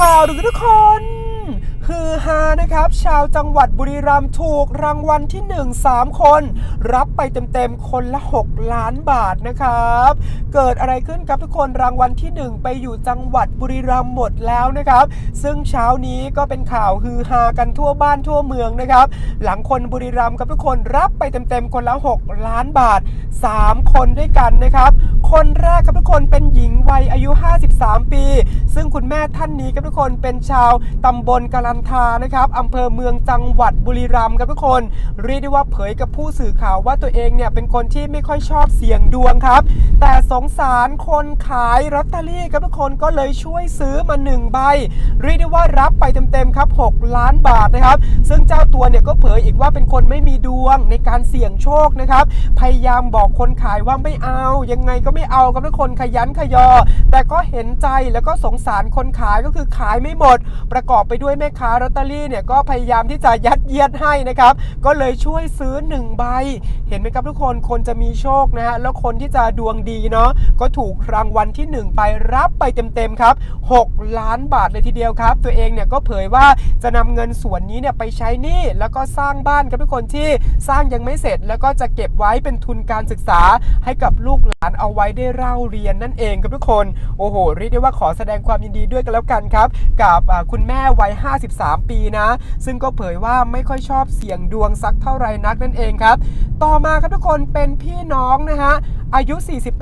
ข่าวหรือทุกคน ฮือฮานะครับ ชาวจังหวัดบุรีรัมย์ถูกรางวัลที่ 1 3 คน รับไปเต็มๆ คนละ 6 ล้านบาทนะครับ เกิดอะไรขึ้นครับทุกคนรางวัลที่ 1 ไปอยู่จังหวัดบุรีรัมย์หมดแล้วนะครับ ซึ่งเช้านี้ก็เป็นข่าวฮือฮากันทั่วบ้านทั่วเมืองนะครับ หลังคนบุรีรัมย์ครับทุกคนรับไปเต็มๆ คนละ 6 ล้านบาท 3 คนด้วยกันนะครับ คนแรกครับทุกคนเป็นหญิงวัยอายุ 53 ปี ซึ่งคุณแม่ท่านนี้ครับทุกคนเป็นชาวตำบลกาลันทานะครับอำเภอเมืองจังหวัดบุรีรัมย์ครับทุกคนเรียกได้ว่าเผยกับผู้สื่อข่าวว่าตัวเองเนี่ยเป็นคนที่ไม่ค่อยชอบเสี่ยงดวงครับ แต่สงสารคนขายลอตเตอรี่ครับทุกคนก็เลยช่วยซื้อมาหนึ่งใบ เรียกได้ว่ารับไปเต็มๆครับ 6 ล้านบาทนะครับ ซึ่งเจ้าตัวเนี่ยก็เผยอีกว่าเป็นคนไม่มีดวงในการเสี่ยงโชคนะครับ พยายามบอกคนขายว่าไม่เอา ยังไงก็ไม่เอาครับทุกคนขยันขยอ แต่ก็เห็นใจแล้วก็สงสารคนขายก็คือขายไม่หมด ประกอบไปด้วยแม่ค้าลอตเตอรี่เนี่ยก็พยายามที่จะยัดเยียดให้นะครับ ก็เลยช่วยซื้อ 1 ใบ เห็นไหมครับทุกคนคนจะมีโชคนะฮะแล้วคนที่จะดวงดีเนาะก็ถูกรางวัลที่ 1 ไปรับไปเต็มๆครับ 6 ล้านบาทเลยทีเดียวครับ ตัวเองเนี่ยก็เผยว่าจะนำเงินส่วนนี้เนี่ยไปใช้หนี้แล้วก็สร้างบ้านครับทุกคนที่สร้างยังไม่เสร็จ แล้วก็จะเก็บไว้เป็นทุนการศึกษาให้กับลูกหลานเอาไว้ได้เล่าเรียนนั่นเองครับทุกคนโอ้โหเรียกได้ว่าขอแสดงความยินดีด้วยกันแล้วกันครับ กับคุณแม่วัย 53 ปีนะ ซึ่งก็เผยว่าไม่ค่อยชอบเสี่ยงดวงสักเท่าไหร่นักนั่นเองครับ ต่อมาครับทุกคนเป็นพี่น้องนะฮะอายุ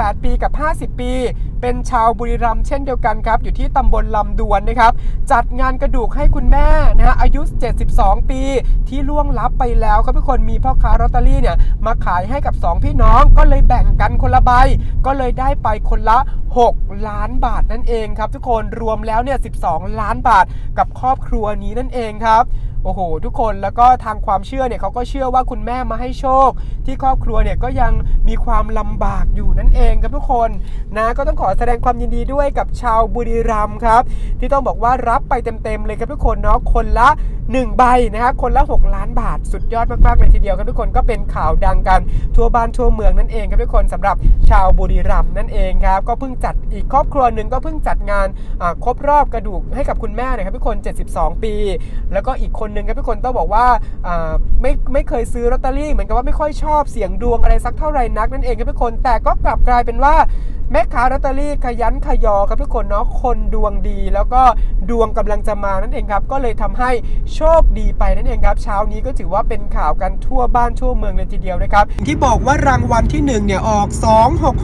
18 ปีกับ 50 ปีเป็นชาวบุรีรัมย์เช่นเดียวกันครับ อยู่ที่ตำบลลำดวนนะครับ จัดงานกระดูกให้คุณแม่นะฮะอายุ 72 ปีที่ล่วงลับไปแล้วครับทุกคนมีพ่อค้าลอตเตอรี่เนี่ยมาขายให้กับ 2 พี่น้องก็เลยแบ่งกันคนละใบ ก็เลยได้ไปคนละ 6 ล้านบาทนั่นเองครับ ทุกคนรวมแล้วเนี่ย 12 ล้านบาทกับครอบครัวนี้นั่นเองครับโอ้โห ทุกคนแล้วก็ทางความเชื่อเนี่ยเขาก็เชื่อว่าคุณแม่มาให้โชค ที่ครอบครัวเนี่ยก็ยังมีความลำบากอยู่นั่นเองครับทุกคนนะก็ต้องขออแสดงความยินดีด้วยกับชาวบุรีรัมย์ครับ ที่ต้องบอกว่ารับไปเต็มๆเลยครับทุกคนเนาะคนละ 1 ใบนะครับคนละ 6 ล้านบาทสุดยอดมากๆเลยทีเดียวครับทุกคนก็เป็นข่าวดังกันทั่วบ้านทั่วเมืองนั่นเองครับทุกคนสำหรับชาวบุรีรัมย์นั่นเองครับก็เพิ่งจัดอีกครอบครัวหนึ่งก็เพิ่งจัดงานครบรอบกระดูกให้กับคุณแม่นะครับทุกคน 72 ปี แล้วก็อีกคนหนึ่งครับทุกคนต้องบอกว่าอ่าไม่ไม่เคยซื้อลอตเตอรี่เหมือนกับว่าไม่ค่อยชอบเสี่ยงดวงอะไรสักเท่าไหร่นักนั่นเองครับทุกคนแต่ก็กลับกลายเป็นว่า แม่ค้าลอตเตอรี่ขยันขยอครับทุกคนเนาะคนดวงดี แล้วก็ดวงกำลังจะมานั่นเองครับ ก็เลยทำให้โชคดีไปนั่นเองครับ เช้านี้ก็ถือว่าเป็นข่าวกันทั่วบ้านทั่วเมืองเลยทีเดียวนะครับ ที่บอกว่ารางวัลที่1เนี่ยออก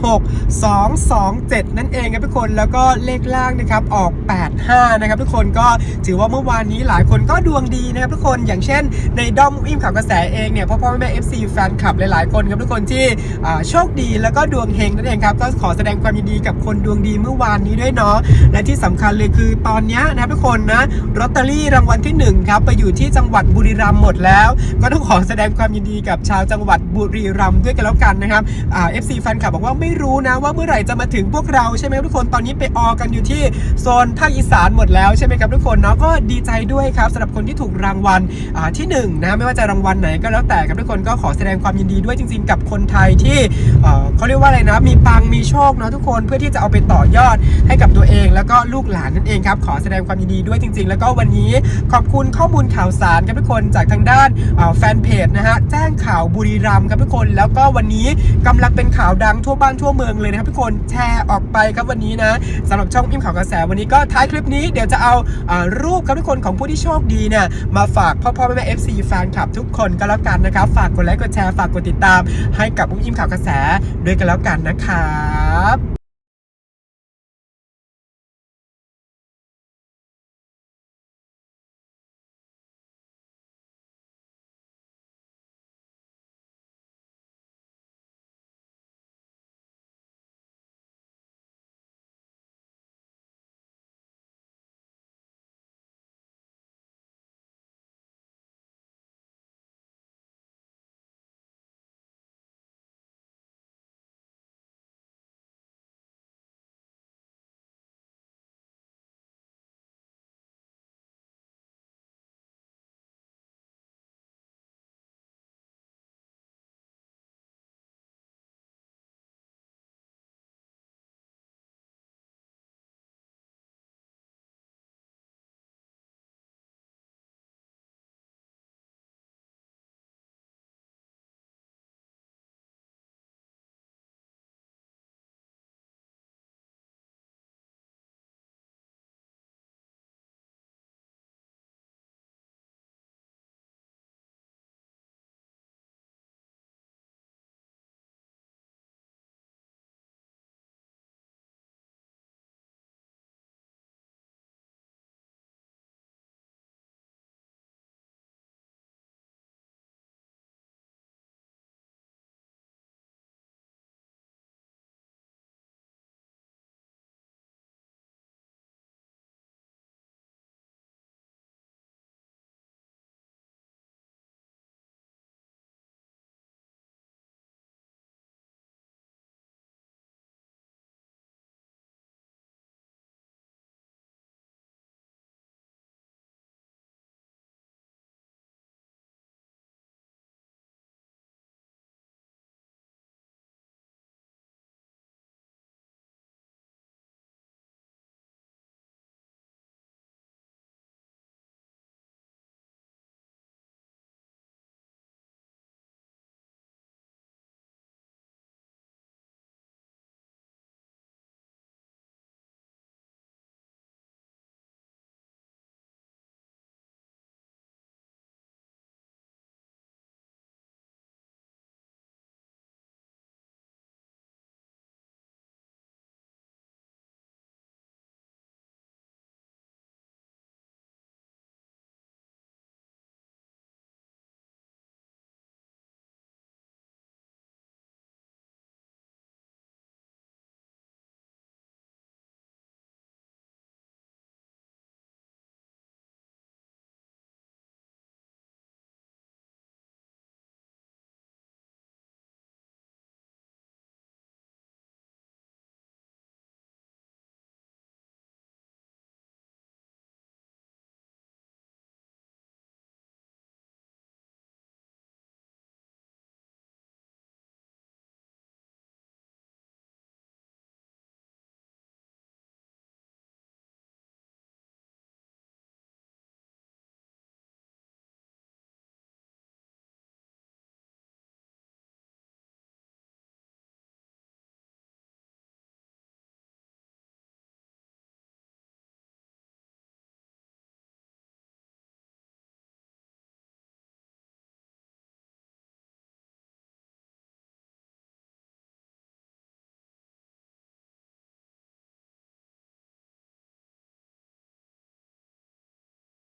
266 227 นั่นเองครับทุกคนแล้วก็เลขล่างนะครับออก 85 นะครับทุกคนก็ถือว่าเมื่อวานนี้หลายคนก็ดวงดีนะครับทุกคนอย่างเช่น ในด้อมอิ่มข่าวกระแสเองเนี่ยพ่อพ่อแม่แม่ FC แฟนคลับหลายๆคนครับทุกคนที่โชคดีแล้วก็ดวงเฮงนั่นเองครับก็ขอแสดงความยินดีกับคนดวงดีเมื่อวานนี้ด้วยเนาะและที่สำคัญเลยคือตอนนี้นะครับทุกคนนะลอตเตอรี่รางวัลที่หนึ่งครับไปอยู่ที่จังหวัดบุรีรัมย์หมดแล้ว ก็ต้องขอแสดงความยินดีกับชาวจังหวัดบุรีรัมย์ด้วยกันแล้วกันนะครับอ่า FC แฟนคลับบอกว่าไม่รู้นะว่าเมื่อไหร่จะมาถึงพวกเราใช่ไหมทุกคนตอนนี้ไปออกันอยู่ที่โซนภาคอีสานหมดแล้วใช่ไหมครับทุกคนเนาะก็ดีใจด้วยครับสำหรับคนที่ถูกรางวัลอ่าที่หนึ่งนะไม่ว่าจะรางวัลไหนก็แล้วแต่ครับทุกคนก็ขอแสดงความยินดีด้วยจริง ๆ กับคนไทยที่เอ่อเขาเรียกว่าอะไรนะมีปังมีโชคเนาะทุกคนเพื่อที่จะเอาไปต่อยอดให้กับตัวเอง แล้วก็ลูกหลานนั่นเองครับขอแสดงความยินดีด้วยจริง ๆ แล้วก็วันนี้ขอบคุณข้อมูลข่าวสารครับทุกคนจากทางด้านแฟนเพจนะฮะแจ้งข่าวบุรีรัมย์ครับทุกคน แล้วก็วันนี้กำลังเป็นข่าวดังทั่วบ้านทั่วเมืองเลยนะครับทุกคนแชร์ออกไปครับวันนี้นะสำหรับช่องอิ่มข่าวกระแสวันนี้ก็ท้ายคลิปนี้เดี๋ยวจะเอาอ่อรูปครับทุกคนของผู้ที่โชคดีเนี่ยมาฝากพ่อพ่อแม่แม่เอฟซีแฟนคลับทุกคนก็แล้วกันนะครับ ฝากกดไลค์กดแชร์ฝากกดติดตาม ให้กับอุ้มอิ่มข่าวกระแสด้วยกันแล้วกันนะ ครับ